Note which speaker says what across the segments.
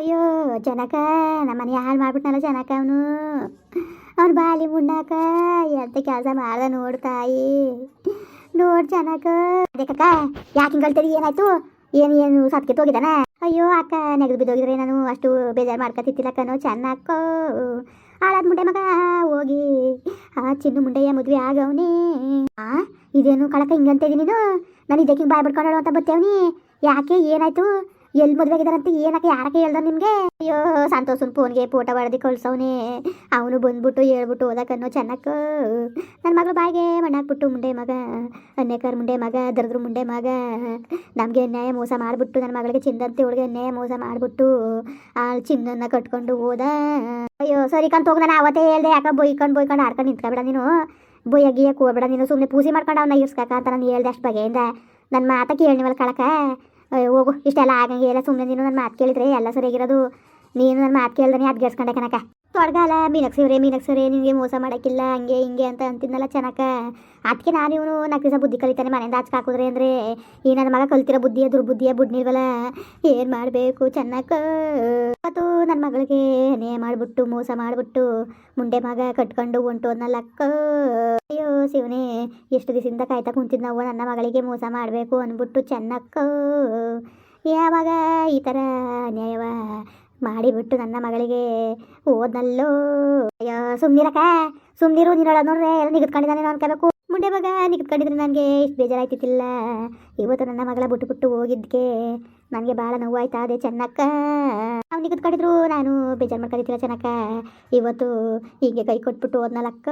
Speaker 1: ಅಯ್ಯೋ, ಜನಕ ನಮ್ಮನೆ ಹಾಳು ಮಾಡ್ಬಿಟ್ನಲ್ಲ ಜನಕ ಅವನು. ಅವ್ನು ಬಾಲಿ ಮುಂಡಾಕ ಎಂತ ಕೆಲಸ ಮಾಡ್ದ ನೋಡ್ತಾಯಿ ನೋಡ್ ಜನಕ. ಅದಕ್ಕ ಯಾಕೆ ಹಿಂಗಳ್ತದಿ ಏನಾಯ್ತು? ಏನು ಏನು ಸತ್ಕೆ ಹೋಗಿದಾನ ಅಯ್ಯೋ, ಅಕ್ಕ ನೆಗದು ಬಿದ್ದೋಗಿದ್ರೆ ನಾನು ಅಷ್ಟು ಬೇಜಾರು ಮಾಡ್ಕೊತಿತ್ತಿಲ್ಲ ಕಣೋ ಚೆನ್ನಾಕೋ ಹಾಳಾದ ಮುಂಡೆ ಮಗ, ಹೋಗಿ. ಆ ಚಿನ್ನು ಮುಂಡೆಯ ಮದುವೆ ಆಗವನೇ. ಆ, ಇದೇನು ಕಳಕ ಹಿಂಗಂತ ನೀನು? ನಾನು ಇದಕ್ಕೆ ಬಾಯ್ ಬಿಡ್ಕೊಂಡಳು ಅಂತ ಬರ್ತೇವನಿ ಯಾಕೆ, ಏನಾಯ್ತು? ಎಲ್ಲಿ ಮದುವೆ ಆಗಿದಾರಂತ ಏನಕ್ಕೆ ಯಾರಕ್ಕೆ ಹೇಳ್ದ ನಿಮ್ಗೆ? ಅಯ್ಯೋ, ಸಂತೋಷನ್ ಫೋನ್ಗೆ ಫೋಟೋ ಹೊಡೆದು ಕಳ್ಸವ್ನೆ. ಅವನು ಬಂದ್ಬಿಟ್ಟು ಹೇಳ್ಬಿಟ್ಟು ಓದಕ್ಕನ್ನು ಚೆನ್ನಕ್ಕ. ನನ್ನ ಮಗಳು ಬಾಯಿಗೆ ಮಣ್ಣಾಕ್ಬಿಟ್ಟು ಮುಂಡೆ ಮಗ, ಅನ್ಯಕರ್ ಮುಂಡೆ ಮಗ, ದರದ್ರ ಮುಂಡೆ ಮಗ. ನಮಗೆ ಅನ್ಯಾಯ ಮೋಸ ಮಾಡಿಬಿಟ್ಟು ನನ್ನ ಮಗಳಿಗೆ ಚಿಂದಂತೆ ಒಳಗೆ ಅನ್ಯಾಯ ಮೋಸ ಮಾಡಿಬಿಟ್ಟು ಆ ಚಿನ್ನನ್ನ ಕಟ್ಕೊಂಡು ಹೋದ. ಅಯ್ಯೋ, ಸರಿ ಕಂತ ಹೋಗಿ ನಾನು ಅವತ್ತೇ ಹೇಳ್ದೆ, ಯಾಕೆ ಬೊಯ್ಕೊಂಡು ಬೊಯ್ಕೊಂಡು ಆಡ್ಕೊಂಡು ನಿಂತ್ಕೊಬೇಡ ನೀನು? ಬೊಯ್ಯ ಗೀಯಕ್ಕೆ ಹೋಗ್ಬೇಡ ನೀನು ಸುಮ್ಮನೆ ಪೂಸಿ ಮಾಡ್ಕೊಂಡು ಅವನ್ನ ಇರ್ಸ್ಕಾಕ ಅಂತ ನಾನು ಹೇಳ್ದೆ ಅಷ್ಟು ಬಗೆಯಿಂದ. ನನ್ನ ಮಾತ ಕೇಳಿವಲ್ಲ ಕಳಕ. ಹೋಗು. ಇಷ್ಟೆಲ್ಲ ಆಗಂಗೆ ಎಲ್ಲ ಸುಮ್ಮನೆ ನೀನು ನನ್ನ ಮಾತು ಕೇಳಿದ್ರೆ ಎಲ್ಲ ಸರಿಯಾಗಿರೋದು. ನೀನು ನನ್ನ ಮಾತು ಕೇಳಿದ್ರೆ ಅದು ಗೆಸ್ಕೊಂಡೆ ಕನಕ ತೊಡಗಾಲ ಮೀನಕ್ಸಿವ್ರೆ ಮೀನಕ್ಸಿವ್ರೆ ನಿಮಗೆ ಮೋಸ ಮಾಡೋಕ್ಕಿಲ್ಲ, ಹಂಗೆ ಹಿಂಗೆ ಅಂತ ಅಂತಿದ್ನಲ್ಲ ಚೆನ್ನಕ ಅದಕ್ಕೆ ನಾನು ಇವನು ನಾಲ್ಕು ದಿವಸ ಬುದ್ಧಿ ಕಲಿತಾನೆ, ಮನೆಯಿಂದ ಆಚೆ ಹಾಕಿದ್ರೆ ಅಂದರೆ ಈ ನನ್ನ ಮಗ ಕಲ್ತಿರೋ ಬುದ್ಧಿಯ, ದುರ್ಬುದ್ಧಿಯ ಬುಡ್ನಿಲ್ವಲ್ಲ? ಏನು ಮಾಡಬೇಕು ಚೆನ್ನಕ ಮತ್ತು ನನ್ನ ಮಗಳಿಗೆ ನೇ ಮಾಡಿಬಿಟ್ಟು, ಮೋಸ ಮಾಡಿಬಿಟ್ಟು, ಮುಂಡೆ ಮಗ ಕಟ್ಕೊಂಡು ಹೊಂಟೋದ್ನಲ್ಲಕ್ಕ ಅಯ್ಯೋ, ಶಿವನೇ, ಎಷ್ಟು ದಿವಸದಿಂದ ಕಾಯ್ತಾ ಕುಂತಿದ್ ನಾವು ನನ್ನ ಮಗಳಿಗೆ ಮೋಸ ಮಾಡಬೇಕು ಅಂದ್ಬಿಟ್ಟು ಚೆನ್ನಕ್ಕ ಯಾವಾಗ ಈ ಥರ ನ್ಯಾಯವ ಮಾಡಿಬಿಟ್ಟು ನನ್ನ ಮಗಳಿಗೆ ಓದ್ನಲ್ಲೋ. ಅಯ್ಯೋ ಸುಮ್ನಿರಕ ಸುಮ್ನಿರು ನೀನು ನೋಡ್ರೆ, ಎಲ್ಲ ನಿಗದ್ಕೊಂಡಿದ್ದಾನೆ ನಾನು ಅನ್ಕೋಬೇಕು ಮುಂಡೆ ಮಗ ನಿಗದ್ಕೊಂಡಿದ್ರೆ ನನಗೆ ಇಷ್ಟು ಬೇಜಾರಾಯ್ತಿತ್ತಿಲ್ಲ. ಇವತ್ತು ನನ್ನ ಮಗಳ ಬಿಟ್ಟು ಬಿಟ್ಟು ಹೋಗಿದ್ದಕ್ಕೆ ನನಗೆ ಭಾಳ ನೋವಾಯ್ತಾ ಅದೇ ಚೆನ್ನಕ್ಕ. ಅವ್ನು ನಿಗದ್ಕೊಂಡಿದ್ರು, ನಾನು ಬೇಜಾರು ಮಾಡ್ಕೊಂಡಿದ್ದಿಲ್ಲ ಚೆನ್ನಕ್ಕ. ಇವತ್ತು ಹೀಗೆ ಕೈ ಕೊಟ್ಬಿಟ್ಟು ಓದ್ನಲ್ಲಕ್ಕ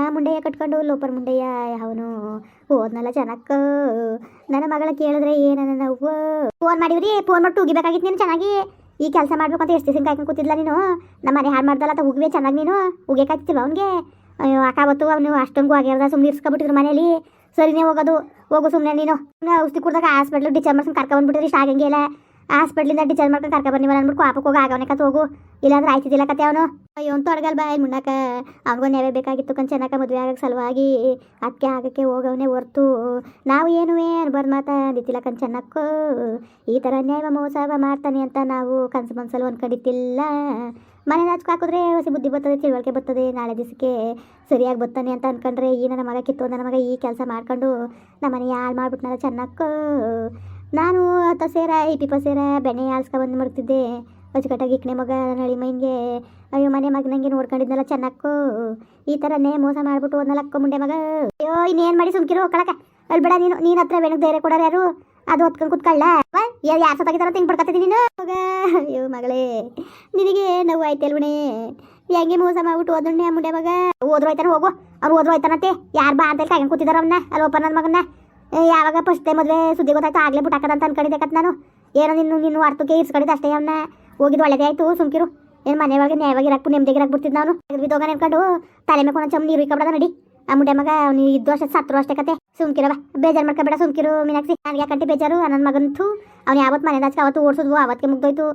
Speaker 1: ಆ ಮುಂಡೆಯ ಕಟ್ಕೊಂಡು, ಲೋಪರ್ ಮುಂಡೆಯ ಅವನು ಓದ್ನಲ್ಲ ಚೆನ್ನಕ್ಕ. ನನ್ನ ಮಗಳ ಕೇಳಿದ್ರೆ ಏನನ್ನ ನಾವು ಫೋನ್ ಮಾಡಿವ್ರಿ, ಫೋನ್ ಮಾಡಿ ಉಗಿಬೇಕಾಗಿತ್ತು ನೀನು ಚೆನ್ನಾಗಿ. ಈ ಕೆಲಸ ಮಾಡ್ಬೇಕು ಅಂತ ಎಷ್ಟು ದಿವಸ ಕಾಯ್ಕೊಂಡು ಕೂತಿದ್ಲ ನೀನು? ನಮ್ಮ ಮನೆ ಹಾಳು ಮಾಡ್ದಲ್ಲ ಅಂತ ಹುಗ್ವೆ ಚೆನ್ನಾಗಿ ನೀನು? ಉಗಿಯಕಾಗ್ತಿಲ್ಲ ಅವನಿಗೆ? ಅಯ್ಯೋ ಅಕ್ಕಾವತ್ತು ಅವನು ಅಷ್ಟೊಂದು ಆಗ್ಯಾರ್ದ ಸುಮ್ಮನೆ ಇರ್ಸ್ಕೊಬಿಟ್ಟಿದ್ರು ಮನೇಲಿ. ಸರಿನೇ ಹೋಗೋದು, ಹೋಗು ಸುಮ್ಮನೆ ನೀನು. ಔಷಧಿ ಕುಡ್ದಾಗ ಹಾಸ್ಪಿಟ್ಲು ಡಿಚಾರ್ಜ್ ಮಾಡ್ಕೊಂಡು ಕರ್ಕೊಂಡ್ಬಿಟ್ಟಿದ್ರೆ ಇಷ್ಟ ಆಗಂಗೆ ಇಲ್ಲ. ಹಾಸ್ಪಿಟ್ಲಿಂದ ಡಿಚಾರ್ಜ್ ಮಾಡ್ಕೊಂಡು ಕರ್ಕೊ ಬನ್ನಿ ಅಂದ್ಬಿಟ್ಟು ಪಾಪಕ್ಕೆ ಹೋಗಿ ಆಗವನೇ ಕತ್ ಹೋಗು ಇಲ್ಲಾಂದ್ರೆ ಆಯ್ತಿದ್ದಿಲ್ಲ ಕತೆ ಅವನು. ಅಯ್ಯೋ ಅಂತ ತೊಡಗಲ್ ಬಾಯ್ ಮುನ್ನಕ ಅವನಿಗೂ ನೆವೆ ಬೇಕಾಗಿತ್ತು ಕಣ್ ಚೆನ್ನಾಗ ಮದುವೆ ಆಗಕ್ಕೆ ಸಲುವಾಗಿ. ಅದಕ್ಕೆ ಆಗಕ್ಕೆ ಹೋಗವನೇ ಹೊರ್ತು. ನಾವು ಏನು ಅನ್ಬಾರ್ದು ಮಾತಾಡಿತ್ತಿಲ್ಲ ಕಣ್ ಚೆನ್ನಕ್ಕೂ. ಈ ಥರ ನ್ಯಾಯ ಮೋಸ ಮಾಡ್ತಾನೆ ಅಂತ ನಾವು ಕನ್ಸು ಮನ್ಸಲ್ಲಿ ಅಂದ್ಕೊಂಡಿತ್ತಿಲ್ಲ ಮನೆ ನಾಚಕ್ಕೆ ಹಾಕಿದ್ರೆ ಹೊಸ ಬುದ್ಧಿ ಬರ್ತದೆ, ತಿಳುವಳಿಕೆ ಬರ್ತದೆ. ನಾಳೆ ದಿವಸಕ್ಕೆ ಸರಿಯಾಗಿ ಬರ್ತಾನೆ ಅಂತ ಅನ್ಕೊಂಡ್ರೆ ಈ ನನ್ನ ಮಗ ಕಿತ್ತು, ನನ್ನ ಮಗ ಈ ಕೆಲಸ ಮಾಡ್ಕೊಂಡು ನಮ್ಮ ಮನೆ ಹಾಳು ಮಾಡ್ಬಿಟ್ನಲ್ಲ ಚೆನ್ನಕ್ಕೂ. ನಾನು ಆತ ಸೇರ ಇಪ್ಪಿಪ್ಪ ಸೇರ, ಬೆಣ್ಣೆ ಆಳ್ಸ್ಕೊಬಂದು ಮರ್ತಿದ್ದೆ ಅಚ್ಚುಕಟ್ಟಾಗಿ ಇಕ್ಕನೆ ಮಗ ನಳಿ ಮೈನ್ಗೆ. ಅಯ್ಯೋ, ಮನೆ ಮಗನಂಗೆ ನೋಡ್ಕೊಂಡಿದ್ನಲ್ಲ ಚೆನ್ನಕ್ಕು. ಈ ಥರನೇ ಮೋಸ ಮಾಡ್ಬಿಟ್ಟು ಅಕ್ಕ ಮುಂಡೆ ಮಗ. ಅಯ್ಯೋ, ಇನ್ನೇನು ಮಾಡಿ ಸುಮ್ಕಿರು ಕಳಕ ಅಲ್ಲಿ ಬೇಡ ನೀನು ನೀನು ಹತ್ರ ಬೆಳಗ್ಗೆ ಧೈರ್ಯ ಕೊಡೋರು ಯಾರು? ಅದು ಹೊತ್ಕೊಂಡು ಕುತ್ಕೊಳ್ಳ. ಯಾರು ಯಾರು ಸತ್ತಾಗಿದಾರ ತಿಂಗ್ ಪಡ್ಕತ್ತಿದ್ದೀನಿ ನೀನು? ಮಗ, ಅಯ್ಯೋ ಮಗಳೇ. ನಿನಗೆ ನೋವು ಆಯ್ತಲ್ವಣೆ ಹೆಂಗೆ ಮೋಸ ಮಾಡ್ಬಿಟ್ಟು ಹೋದಣ್ಣೆ ಮುಂಡೆ ಮಗ? ಆಯ್ತಾನೆ ಹೋಗು. ಅವ್ರು ಹೋದ್ರು ಆಯ್ತಾನಂತೆ ಯಾರು ಬಾ ಅಂತ ಕಾಯ್ಕೊಂಡು ಕೂತಿದಾರ ಅವನ್ನ ಅಲ್ಲಿ ಒಬ್ಬ ನನ್ನ ಮಗನ್ನ. ಯಾವಾಗ ಫಸ್ಟ್ ಮದುವೆ ಸುದ್ದಿ ಗೊತ್ತಾಯ್ತು? ಆಗ್ಲೇ ಬಿಟ್ಟಾಕದಂತ ಅನ್ಕೊಂಡಿದ್ದೆ ಕತ್ ನಾನು. ಏನೋ ನಿನ್ನ ನಿನ್ನ ಅರ್ಥಕ್ಕೆ ಇರ್ಸ್ಕೊಂಡಿದ್ದೆ ಅಷ್ಟೇ ಅವನ್ನ ಹೋಗಿದ್ದು ಒಳ್ಳೇದೇ ಆಯ್ತು, ಸುಮ್ಕಿರು. ಏನು ಮನೆ ಒಳಗೆ ನ್ಯಾಯವಾಗಿ ಇರಾಕ್ಬಿಟ್ಟು ನೆಮ್ಮದಿಗೆ ಇರಾಕ್ಬಿಡ್ತಿದ್ದು ನಾನು. ಬಿದ್ದೋಗ ನೆನ್ಕೊಂಡು ತಲೆ ಮೇಲೆ ಒಂದು ನೀರು ಇಕ್ಕಬಿಡದ ನಡಿ. ಆ ಮುಂಡೆ ಮಗ ನೀವು ಇದ್ದು ಅಷ್ಟೇ ಸತ್ರು ಅಷ್ಟೇ ಕತೆ. ಸುಮ್ಕಿರವ ಬೇಜಾರು ಮಾಡ್ಕೊಬೇಡ ಸುಮ್ಕಿರು ಮೀನಾಕ್ಸಿ ನನಗೆ ಯಾಕಂಟಿ ಬೇಜಾರು? ನನ್ನ ಮಗಂತು ಅವ್ನು ಯಾವತ್ತು ಮನೆ ದಾಚಕ ಅವತ್ತು ಓಡಿಸಿದ್ವು ಅವತ್ತಿಗೆ ಮುಗ್ದೋಯ್ತು.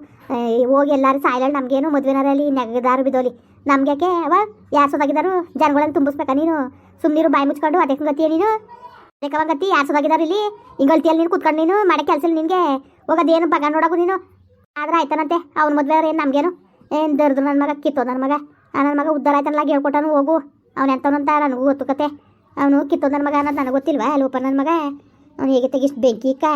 Speaker 1: ಹೋಗಿ ಎಲ್ಲರೂ ಸಾಯ್ಲಾಳು ನಮಗೇನು ಮದುವೆನಾರಲ್ಲಿ ನೆಗದಾರು ಬಿದ್ದೋಲಿ. ನಮ್ಗೆ ಯಾಕೆ ಅವ ಯಾರು ಸೋದಾಗಿದ್ದಾರು ಜನಗಳನ್ನ ತುಂಬಿಸ್ಬೇಕಾ ನೀನು? ಸುಮ್ಮನಿರು ಬಾಯಿ ಮುಚ್ಕೊಂಡು, ಅದಕ್ಕೆ ಗತಿಯ ನೀನು? ಬೇಕಾಗತ್ತಿ ಯಾರು ಇಲ್ಲಿ. ಇಲ್ಲಿ ಹಿಂಗಲ್ತಿಯಲ್ಲಿ ನೀನು ಕುತ್ಕೊಂಡು ನೀನು, ಮಾಡೋ ಕೆಲಸ ನಿನಗೆ ಹೋಗೋದೇನು ಬಗ ನೋಡೋಕು ನೀನು. ಆದ್ರೆ ಆಯ್ತಾನಂತೆ, ಅವ್ನ ಮದುವೆ ಏನು ನಮಗೇನು? ಏನು ದರ್ದು ನನ್ನ ಮಗ, ಕಿತ್ತೋ ನನ್ನ ಮಗ. ನನ್ನ ಮಗ ಉದ್ದಾರ ಆಯ್ತಾನಲ್ಲ ಹೇಳ್ಕೊಟ್ಟಾನು, ಹೋಗು. ಅವ್ನು ಎಂತವನಂತ ನನಗೂ ಗೊತ್ತು ಅವನು ಕಿತ್ತೋ ನನ್ನ ಮಗ ಅನ್ನೋದು ನನಗೆ ಗೊತ್ತಿಲ್ವಾ? ಅಲ್ಲೂಪ ನನ್ನ ಮಗ. ಅವ್ನು ಹೇಗೆ ತೆಗಿಸ್ ಬೆಂಕಿ ಕಾ.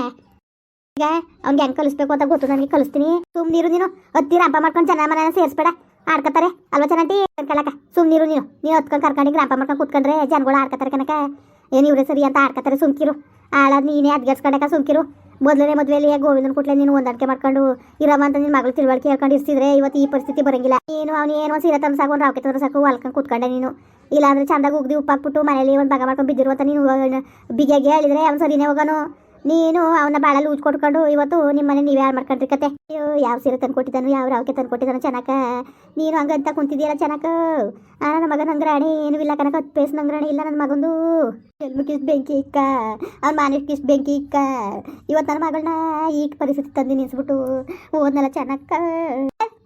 Speaker 1: ಈಗ ಅವ್ನಿಗೆ ಹೆಂಗೆ ಕಲಿಸ್ಬೇಕು ಅಂತ ಗೊತ್ತು, ನನಗೆ ಕಲಿಸ್ತೀನಿ. ನೀರು ನೀನು, ಹತ್ತಿರ ಹಬ್ಬ ಮಾಡ್ಕೊಂಡು ಜನ ಮನೆಯನ್ನು ಸೇರಿಸ್ಬೇಡ. ಆಡ್ಕೊತಾರೆ ಅಲ್ವಾ ಚೆನ್ನಾಗಿ ಸುಮ್ ನೀರು ನೀನು. ನೀನು ಹತ್ಕೊಂಡು ಕರ್ಕೊಂಡು ಹಬ್ಬ ಮಾಡ್ಕೊಂಡು ಕೂತ್ಕೊಂಡ್ರೆ ಜನಗಳು ಆಡ್ಕೊತಾರೆ ಕನಕ ಏನು ಇವ್ರೆ ಸರಿ ಅಂತ ಆಡ್ಕತ್ತಾರೆ ಸುಮ್ಕಿರು. ಆಳಾದ್ ನೀನೇ ಅದ್ಗೆಸ್ಕೊಂಡಕ ಸುಮ್ಕಿರು. ಮೊದಲನೇ ಮದುವೆಯಲ್ಲಿ ಗೋವಿಂದನ ಕುಟ್ಲೆ ನೀನು ಹೊಂದಾಣಿಕೆ ಮಾಡ್ಕೊಂಡು ಇರವ ಅಂತ ನಿನ್ನ ಮಗಳು ತಿಳುವಳಿಕೆ ಹೇಳ್ಕೊಂಡು ಇರ್ತಿದ್ರೆ ಇವತ್ತು ಈ ಪರಿಸ್ಥಿತಿ ಬರಂಗಿಲ್ಲ. ನೀನು ಅವನು ಏನೋ ಸೀರೆ ತಂದು ಸಾಕು ರಾಕೆ ತಂದ್ರೆ ಸಾಕು ಹೊಲ್ಕೊಂಡು ಕೂತ್ಕೊಂಡೆ ನೀನು. ಇಲ್ಲಾಂದ್ರೆ ಚಂದಾಗ ಉಗ್ದಿ ಉಪ್ಪಾಕ್ಬಿಟ್ಟು ಮನೇಲಿ ಒಂದು ಬಗ ಮಾಡ್ಕೊಂಡು ಬಿದ್ದಿರುವಂತ ನೀನು ಬಿಗಿಯಾಗಿ ಹೇಳಿದ್ರೆ ಅವ್ನು ಸರಿನೇ ಹೋಗೋನು. ನೀನು ಅವನ ಬಾಳಲ್ಲಿ ಉಜ್ ಕೊಟ್ಕೊಂಡು ಇವತ್ತು ನಿಮ್ಮ ಮನೆ ನೀವೇ ಹಾಳು ಮಾಡ್ಕೊಂಡ್ರಿ ಕತೆ? ಅಯ್ಯೋ, ಯಾವ ಸೀರೆ ತಂದು ಕೊಟ್ಟಿದ್ದಾನು ಯಾವ ರಾವಕ್ಕೆ ತಂದು ಕೊಟ್ಟಿದ್ದಾನು ನೀನು ಹಂಗಂತ ಕುಂತಿದ್ದೀಯಲ್ಲ ಚೆನ್ನಾಕ ಆ, ನನ್ನ ಮಗನ ನಂಗ್ರಾಣಿ ಏನೂ ಇಲ್ಲ ಕನಕ ಹತ್ತು ಪೇಸ್ ನಂಗ್ರಾಣಿ ಇಲ್ಲ ನನ್ನ ಮಗಂದು. ಎಲ್ಮುಕಿಸ್ ಬೆಂಕಿ ಇಕ್ಕ, ಅವ್ನ ಮಾನಿಕ್ಕಿಸ್ ಬೆಂಕಿ ಇಕ್ಕ. ಇವತ್ತು ನನ್ನ ಮಗಳನ್ನ ಈಗ ಪರಿಸ್ಥಿತಿ ತಂದು ನಿಲ್ಸ್ಬಿಟ್ಟು ಓದ್ನಲ್ಲ ಚೆನ್ನಾಕ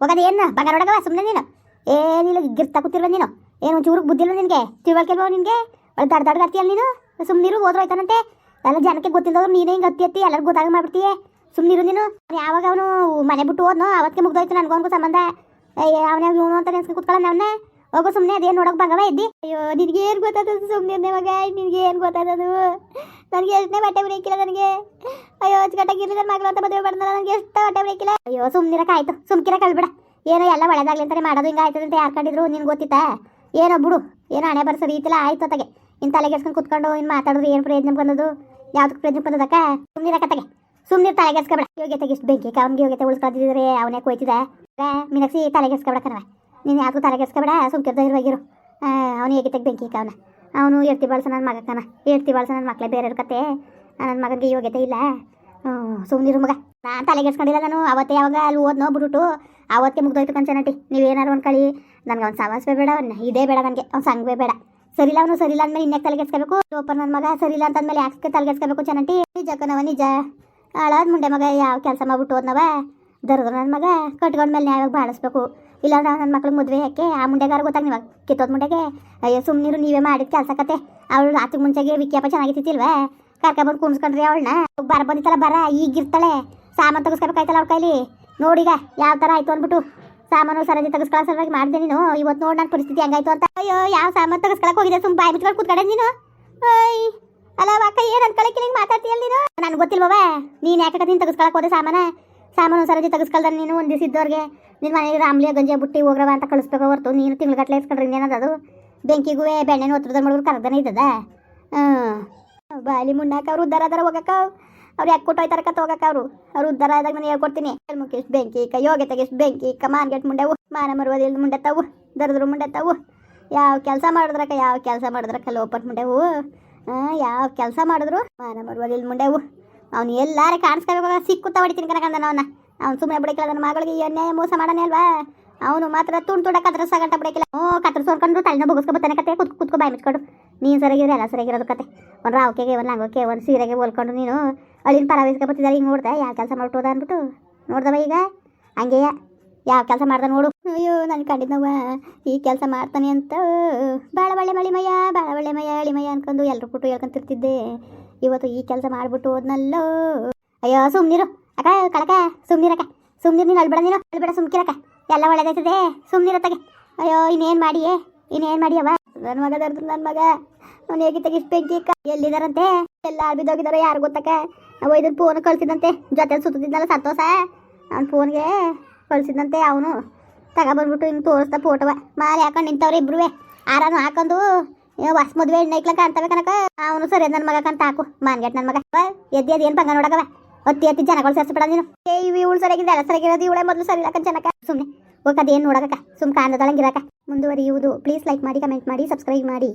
Speaker 1: ಹೋಗದ ಏನು? ಬಗ ನೋಡಗವ ಸುಮ್ಮನೆ ನೀನು. ಏನಿಲ್ಲ ಗಿರ್ತಾ ಕೂತಿಲ್ವ ನೀನು. ಏನು ಒಂಚೂರಿಗೆ ಬುದ್ಧಿ ಇಲ್ಲ ನಿನಗೆ? ತಿಳುವಳಿಕೆ ಇಲ್ವೋ ನಿನಗೆ? ದಡ್ ದಡ್ ಆಡ್ತೀಯಲ್ಲ ನೀನು? ಸುಮ್ಮನಿರು ಹೋದ್ರು ಆಯ್ತಾನಂತೆ ಎಲ್ಲ ಜನಕ್ಕೆ ಗೊತ್ತಿಲ್ಲದವ್ರು ನೀನೇ ಹಿಂಗೆ ಹತ್ತಿ ಹತ್ತಿ ಎಲ್ಲರಿಗೂ ಗೊತ್ತಾಗ ಮಾಡ್ಬಿಡ್ತೀಯ? ಸುಮ್ಮನಿರು ನೀನು. ಯಾವಾಗ ಅವನು ಮನೆ ಬಿಟ್ಟು ಹೋದ್ನೋ ಅವತ್ತಿಗೆ ಮುಗ್ದೋಯ್ತು ನನಗೊಂದು ಸಂಬಂಧ. ಅವನೇ ಇವನು ಅಂತ ನೆನ್ಸ್ಕೊಂಡು ಕುತ್ಕೊಳ್ಳೋಣ ಅವನ್ನ ಹೋಗೋ ಸುಮ್ಮನೆ ಅದೇನು ನೋಡಕ್ ಬಂಗವ, ಇದ್ದಿ. ಅಯ್ಯೋ, ನಿನಗೆ ಏನು ಗೊತ್ತಾದದು ಸುಮ್ಮನೆ ಮಗ, ನಿನಗೆ ಏನು ಗೊತ್ತಾದದು ನನಗೆ ಎಷ್ಟನೇ ಬಟ್ಟೆ ಬಿಡಿಕಿಲ್ಲ ನನಗೆ. ಅಯ್ಯೋ ಅಚ್ಚುಕಟ್ಟಾಗಿರ್ಲಿ ನನ್ನ ಮಗಳು ಅಂತ ಮದುವೆ ಮಾಡ್ದಲ್ಲ ನನಗೆ ಎಷ್ಟು ಬಟ್ಟೆ ಬಿಡಿಕಿಲ್ಲ ಅಯ್ಯೋ ಸುಮ್ಮನಿರಕ್ಕೆ ಆಯ್ತು. ಸುಮ್ಕಿರ ಕಳ್ಬಿಡ ಏನೋ ಎಲ್ಲ ಒಳ್ಳೇದಾಗ್ಲಿ ಅಂತಾನೆ ಮಾಡೋದು ಹಿಂಗೆ ಆಯ್ತದಂತ ಯಾರು ಕಂಡಿದ್ರು, ನಿನ್ಗೆ ಗೊತ್ತಿತ್ತಾ? ಏನೋ ಬಿಡು. ಏನೋ ಹಣೆ ಬರ್ಸೋದು ಈತಿಲ್ಲ ಆಯ್ತು ಅತ್ತಗೆ. ಇನ್ನು ತಲೆಗೆಸ್ಕೊಂಡು ಕುತ್ಕೊಂಡು ಇನ್ನು ಮಾತಾಡಿದ್ರೆ ಏನು ಪ್ರಯೋಜನ ಬಂದದು ಯಾವ್ದಕ್ಕೆ ಪ್ರಯೋಜನ ಬಂದದಕ್ಕ ಸುಮ್ಮನಿರಕತ್ತಗೆ ಸುಮ್ಮನೆ ತಲೆಗೆಸ್ಕೊಬೇಡ ಯೋಗ್ಯತೆಗೆ ಇಷ್ಟು ಬೆಂಕಿ ಅವನಿಗೆ ಯೋಗ್ಯತೆ ಉಳಿಸ್ಕೊತಿದ್ರೆ ಅವನೇ ಕೊಯ್ತಿದೆ. ಮೀನಾಕ್ಷಿ ತಲೆಗೆಸ್ಕೊಬೇಡ ಕಣವ ನೀನು ಯಾಕೂ ತಲೆಗೆಸ್ಕೊಬೇಡ ಸುಮ್ಕಿರ್ದ ಇರುವಾಗಿರು ಅವನು ಯೋಗ್ಯತೆಗೆ ಬೆಂಕಿ ಕವನ ಅವನು. ಎರ್ತಿ ಬಳಸ ನನ್ನ ಮಗಕ್ಕನ ಎರ್ತಿ ಬಳಸ ನನ್ನ ಮಕ್ಕಳೇ ಬೇರೆಯವ್ರ ಕತೆ. ನನ್ನ ಮಗನಿಗೆ ಯೋಗ್ಯತೆ ಇಲ್ಲ. ಸುಮ್ಮನಿರು ಮಗ. ನಾನು ತಲೆಗೆಸ್ಕೊಂಡಿಲ್ಲ ನಾನು. ಅವತ್ತೇ ಯಾವಾಗ ಅಲ್ಲಿ ಓದ್ನೋ ಬಿಟ್ಬಿಟ್ಟು ಅವತ್ತೇ ಮುಗ್ದೋಯ್ತು ಕನ್ಸನಟಿ ನೀವೇನಾರು ಒಂದ್ ಕಳಿ. ನನಗೆ ಅವ್ನು ಸವಾಸವೇ ಬೇಡ ಅವ್ನ ಇದೇ ಬೇಡ ನನಗೆ. ಅವ್ನು ಸಂಘವೇ ಬೇಡ. ಸರಿಲ್ಲ ಅವನು ಸರಿಲ್ಲ ಅಂದ್ಮೇಲೆ ಇನ್ನೇ ತಲೆಗೆಸ್ಕೋಬೇಕು ಒಬ್ಬ ನನ್ನ ಮಗ ಸರಿಲ್ಲ ಅಂತಂದ್ಮೇಲೆ ಯಾಕೆ ತಲೆಗೆಸ್ಕೋಬೇಕು ಚೆನ್ನಾಗಿ ನಿಜಕ್ಕನವ ನಿಜ. ಹಾಳಾದ ಮುಂಡೆ ಮಗ ಯಾವ ಕೆಲಸ ಮಾಡ್ಬಿಟ್ಟು ಹೋದ್ನವ? ದರ್ದ್ರ ನನ್ನ ಮಗ. ಕಟ್ಕೊಂಡ್ಮೇಲೆ ನ್ಯಾಯವಾಗಿ ಬಾಳಿಸ್ಬೇಕು. ಇಲ್ಲಾಂದ್ರೆ ನನ್ನ ಮಕ್ಳು ಮದುವೆ ಯಾಕೆ? ಆ ಮುಂಡೆಗಾರ ಗೊತ್ತಾಗ ನೀವು? ಕಿತ್ತೋದ್ ಮುಂಡೆಗೆ? ಅಯ್ಯೋ ಸುಮ್ಮನಿರು ನೀವೇ ಮಾಡಿದ ಕೆಲಸ ಕತೆ. ಅವಳು ರಾತ್ರಿ ಮುಂಚೆಗೆ ವಿಕ್ಯಪ್ಪ ಚೆನ್ನಾಗಿತ್ತಿಲ್ವಾ ಕರ್ಕೊಂಡು ಕುಣಿಸ್ಕೊಂಡ್ರಿ ಅವಳನ್ನ. ಬರ ಬಂದಿತ್ತಲ್ಲ ಬರ. ಈಗಿರ್ತಾಳೆ ಸಾಮಾನು ತೆಗಿಸ್ಕೋಬೇಕಾಯ್ತಲ್ಲ ಅವ್ರ ಕೈಲಿ? ನೋಡಿಗ, ಯಾವ ಥರ ಆಯ್ತು ಅಂದ್ಬಿಟ್ಟು. ಸಾಮಾನು ಸರದಿ ತೆಗಿಸ್ಕೊಳ್ಳೋ ಸಲುವಾಗಿ ಮಾಡಿದೆ ನೀನು. ಇವತ್ತು ನೋಡಿ ನನ್ನ ಪರಿಸ್ಥಿತಿ ಹಂಗಾಯ್ತು ಅಂತ. ಅಯ್ಯೋ, ಯಾವ ಸಾಮಾನು ತಗಸ್ಕೊಳಕ್ ಹೋಗಿದೆ ಸುಮ್ಮ ಬಾಯಿ ಮುಚ್ಕೊಂಡು ಕೂತ್ಕಡೆ ನೀನು. ಅಯ್ಯ ಅಲ್ಲ ಅಕ್ಕ, ಏನು ಅನ್ಕೊಳಕ್ಕೆ ನಿಂಗೆ ಮಾತಾಡ್ತೀಯಲ್ಲ ನೀನು? ನನಗೆ ಗೊತ್ತಿಲ್ವವ ನೀನು ಯಾಕೆ ನೀನು ತಗಸ್ಕೊಳಕ್ ಹೋದೆ ಸಾಮಾನ? ಸಾಮಾನು ಸರದಿ ತಗಸ್ಕೊಳ್ದ ನೀನು ಒಂದು ದಿವಸ ಇದ್ದವ್ರಿಗೆ ನಿನ್ನ ಮನೆಗೆ ರಾಮ್ಲಿಯ ಗಂಜೆ ಬುಟ್ಟಿ ಹೋಗ್ರವ ಅಂತ ಕಳಿಸ್ಬೇಕು ಹೊರತು. ನೀನು ತಿಂಗ್ಳುಗಟ್ಲೆ ಇಸ್ಕೊಂಡ್ರಿ ಇನ್ನೇನದ ಅದು? ಬೆಂಕಿಗೂ ಬೆಣ್ಣೆನೂ ಒತ್ತರದ ಮಾಡಿದ್ರು ಕರ್ದನೇ ಇದ್ದದ? ಹ್ಞೂ ಬಾಲಿ ಮುನ್ನಾಕ ಅವ್ರು ಉದ್ದಾರ ಅದರ ಹೋಗಕ್ಕ. ಅವ್ರು ಯಾಕೆ ಕೊಟ್ಟು ಹೋಯ್ತಾರ ಕತ್ತ ಅವ್ರು. ಅವರು ಉದ್ದಾರ ಆದಾಗ ನಾನು ಹೇಳ್ಕೊಡ್ತೀನಿ. ಮುಖ ಎಷ್ಟು ಬೆಂಕಿ ಕ ಯೋಗ ತೆಗೆಸ್, ಬೆಂಕಿ ಕ ಮಾನ್ಗೆಟ್ ಮುಂಡೆವು ಮಾನ ಮರುವುದಿಲ್ಲ ಮುಂಡೆತ್ತವು ತಾವು ದರದ್ರು ಮುಂಡೆತ್ತವು ತಾವು ಯಾವ ಕೆಲಸ ಮಾಡಿದ್ರಕ್ಕ? ಯಾವ ಕೆಲಸ ಮಾಡಿದ್ರಕ್ಕ? ಲೋಪಟ್ ಮುಂಡೆವು ಯಾವ ಕೆಲಸ ಮಾಡಿದ್ರು? ಮಾನ ಮರುವುದಿಲ್ಲ ಮುಂಡೆವು ಅವ್ನು ಎಲ್ಲಾರ ಕಾಣಿಸ್ಕೋಬೇಕು ಸಿಕ್ಕುತ್ತ ಹೊಡಿತೀನಿ ಕನಕಂದ ಅವನ್ನ ಅವ್ನು. ಸುಮ್ಮನೆ ಬಿಡಕಿಲ್ಲ ನನ್ನ ಮಗಳಿಗೆ. ಏನೇ ಮೋಸ ಮಾಡನೇ ಅಲ್ವಾ? ಅವನು ಮಾತ್ರ ತುಂಡು ತುಂಡ ಕತ್ರ ಗಂಟ ಬಿಡಕಿಲ್ಲ. ಓ, ಕತ್ರ ಸೋರ್ಕೊಂಡು ತಲೆನ ಬಗ್ಸ್ಕೊಬತ್ತಾನೆ ಕತೆ. ಕುತ್, ಕುತ್ಕೊ ಬಾಯಿ ಮುಚ್ಕೊಂಡು. ನೀನು ಸರಿಯಾಗಿದ್ರೆ ಎಲ್ಲ ಸರಿಯಾಗಿರೋದು ಕತೆ. ಒಂದು ರಾವ್ಕೆಗೆ, ಒಂದು ಲಂಗೋಕೆ, ಒಂದು ಸೀರೆಗೆ ಹೋಲ್ಕೊಂಡು ನೀನು ಅಳಿನ ಪರ ಬತ್ತಿದ್ದಾರೆ ನೋಡ್ದೆ, ಯಾವ ಕೆಲಸ ಮಾಡ್ತೋದ ಅಂದ್ಬಿಟ್ಟು. ನೋಡ್ದವ ಈಗ? ಹಂಗೆಯ? ಯಾವ ಕೆಲಸ ಮಾಡ್ದ ನೋಡು. ಅಯ್ಯೋ, ನಾನು ಕಂಡಿದ್ದವ ಈ ಕೆಲಸ ಮಾಡ್ತಾನೆ ಅಂತ. ಭಾಳ ಒಳ್ಳೆ ಮಳಿಮಯ್ಯ ಭಾಳ ಒಳ್ಳೆ ಮಯ ಅಳಿಮಯ ಅನ್ಕೊಂಡು ಎಲ್ಲರೂ ಕೊಟ್ಟು ಹೇಳ್ಕೊಂತಿರ್ತಿದ್ದೆ. ಇವತ್ತು ಈ ಕೆಲಸ ಮಾಡ್ಬಿಟ್ಟು ಹೋದ್ನಲ್ಲೋ. ಅಯ್ಯೋ, ಸುಮ್ನಿರು. ಅಕ್ಕ, ಕಳಕ ಸುಮ್ನಿರಕ್ಕ ಸುಮ್ನಿರು, ನೀನು ಅಳ್ಬೇಡ ನೀನು ಅಳ್ಬೇಡ ಸುಮ್ಕಿರಕ್ಕ ಎಲ್ಲ ಒಳ್ಳೇದಾಯ್ತದೆ. ಸುಮ್ನಿರತ್ತಗೆ ಅಯ್ಯೋ, ಇನ್ನೇನು ಮಾಡಿಯೇ? ಇನ್ನೇನು ಮಾಡಿಯವ ನನ್ನ ಮಗ ದರ್ದು ನನ್ನ ಮಗ. ಅವನು ಹೇಗೆ ತೆಗಿಸ್ ಬೆಂಕಿ ಎಲ್ಲಿದಾರಂತೆ? ಎಲ್ಲ ಬಿದ್ದೋಗಿದಾರೋ ಯಾರು ಗೊತ್ತಕ್ಕ? ನಾವು ಇದನ್ನ ಫೋನ್ ಕಳ್ಸಿದಂತೆ ಜೊತೆ ಸುತ್ತಿದ್ನಲ್ಲ ಸಂತೋಷ. ಅವ್ನ ಫೋನ್ಗೆ ಕಳ್ಸಿದಂತೆ ಅವನು. ತಗೊಬಂದ್ಬಿಟ್ಟು ಹಿಂಗೆ ತೋರಿಸ್ದ ಫೋಟೋವ ಮಾರಿ ಹಾಕೊಂಡು ನಿಂತವ್ರೆ ಇಬ್ರುವೆ. ಆರಾನು ಹಾಕೊಂಡು ಹೊಸ ಮದುವೆ ಹೆಣ್ಣು ಅಂತವೆ ಕನಕ ಅವನು ಸರಿ ನನ್ನ ಮಗ ಕಂತ ಹಾಕು ಮಾನ್ಗೆಟ್ ನನ್ನ ಮಗ ಎದ್ದು ಎದ್ದಿ ಏನು ಪಂಗ ನೋಡಕವ? ಅತ್ತಿ ಅತ್ತಿ ಜನಗಳು ಸೇರ್ಸ್ಬಿಡ ನೀನು. ಏ, ಇವು ಇವಳು ಸರಿಯಾಗಿದೆ ಎಲ್ಲ ಸರಿಯಾಗಿರೋದು ಇವಳೆ ಮೊದಲು ಸರಿ ಇಲ್ಲಕ್ಕ ಜನಕ. ಸುಮ್ಮನೆ ಹೋಗದೇನು ನೋಡಕ ಸುಮ್ ಕಾಣದಳಂಗಿರಕ ಮುಂದುವರಿಯುವುದು. ಪ್ಲೀಸ್ ಲೈಕ್ ಮಾಡಿ ಕಮೆಂಟ್ ಮಾಡಿ ಸಬ್ಸ್ಕ್ರೈಬ್ ಮಾಡಿ.